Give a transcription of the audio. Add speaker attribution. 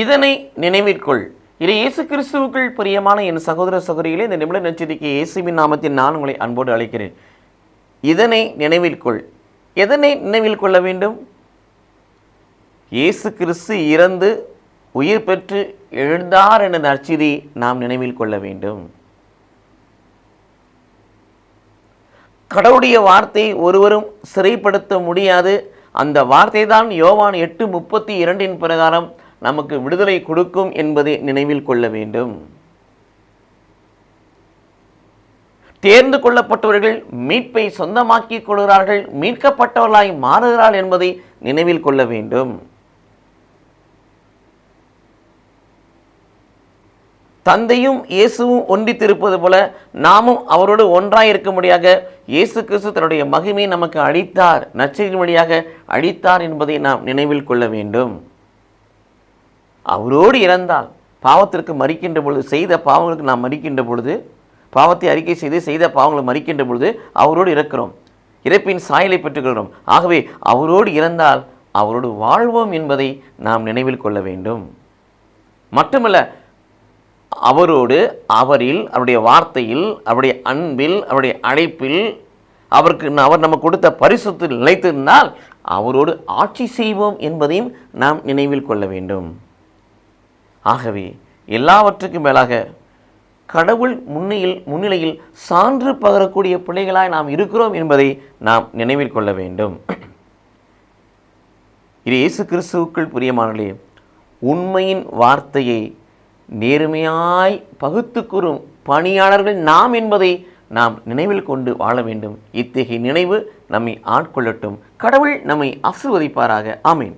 Speaker 1: இதனை நினைவிற்கொள். இது இயேசு கிறிஸ்துவுக்குள் பிரியமான என் சகோதர சகோதரிகளே இந்த நிமிட நச்சரிக்கை இயேசுவின் நாமத்தில் நான் உங்களை அன்போடு அழைக்கிறேன். இதனை நினைவிற்கொள். எதனை நினைவில் கொள்ள வேண்டும்? இயேசு கிறிஸ்து இறந்து உயிர் பெற்று எழுந்தார் என்ற நற்செய்தி நாம் நினைவில் கொள்ள வேண்டும். கடவுளுடைய வார்த்தை ஒருவரும் சிறைப்படுத்த முடியாது. அந்த வார்த்தை தான் யோவான் எட்டு முப்பத்தி இரண்டின் பிரகாரம் நமக்கு விடுதலை கொடுக்கும் என்பதை நினைவில் கொள்ள வேண்டும். தேர்ந்து கொள்ளப்பட்டவர்கள் மீட்பை சொந்தமாக்கிக் கொள்கிறார்கள் மீட்கப்பட்டவர்களாய் மாறுகிறார்கள் என்பதை நினைவில் கொள்ள வேண்டும். தந்தையும் இயேசுவும் ஒன்றித்திருப்பது போல நாமும் அவரோடு ஒன்றாய் இருக்கும்படியாக இயேசு கிறிஸ்து தன்னுடைய மகிமையை நமக்கு அளித்தார் நச்சரின் வழியாக அளித்தார் என்பதை நாம் நினைவில் கொள்ள வேண்டும். அவரோடு இறந்தால் பாவத்திற்கு மறிக்கின்ற பொழுது செய்த பாவங்களுக்கு நாம் மறிக்கின்ற பொழுது பாவத்தை அறிக்கை செய்து செய்த பாவங்களை மறிக்கின்ற பொழுது அவரோடு இறக்கிறோம். இறப்பின் சாயலை பெற்றுக்கொள்கிறோம். ஆகவே அவரோடு இறந்தால் அவரோடு வாழ்வோம் என்பதை நாம் நினைவில் கொள்ள வேண்டும். மட்டுமல்ல அவரோடு அவரில் அவருடைய வார்த்தையில் அவருடைய அன்பில் அவருடைய அழைப்பில் அவருக்கு அவர் நமக்கு கொடுத்த பரிசுத்தில் நிலைத்திருந்தால் அவரோடு ஆட்சி செய்வோம் என்பதையும் நாம் நினைவில் கொள்ள வேண்டும். ஆகவே எல்லாவற்றுக்கும் மேலாக கடவுள் முன்னியில் முன்னிலையில் சான்று பகரக்கூடிய பிள்ளைகளாய் நாம் இருக்கிறோம் என்பதை நாம் நினைவில் கொள்ள வேண்டும். இது இயேசு கிறிஸ்துவுக்குள் பிரியமானே உண்மையின் வார்த்தையை நேர்மையாய் பகுத்து கூறும் பணியாளர்கள் நாம் என்பதை நாம் நினைவில் கொண்டு வாழ வேண்டும். இத்தகைய நினைவு நம்மை ஆட்கொள்ளட்டும். கடவுள் நம்மை ஆசிர்வதிப்பாராக. ஆமீன்.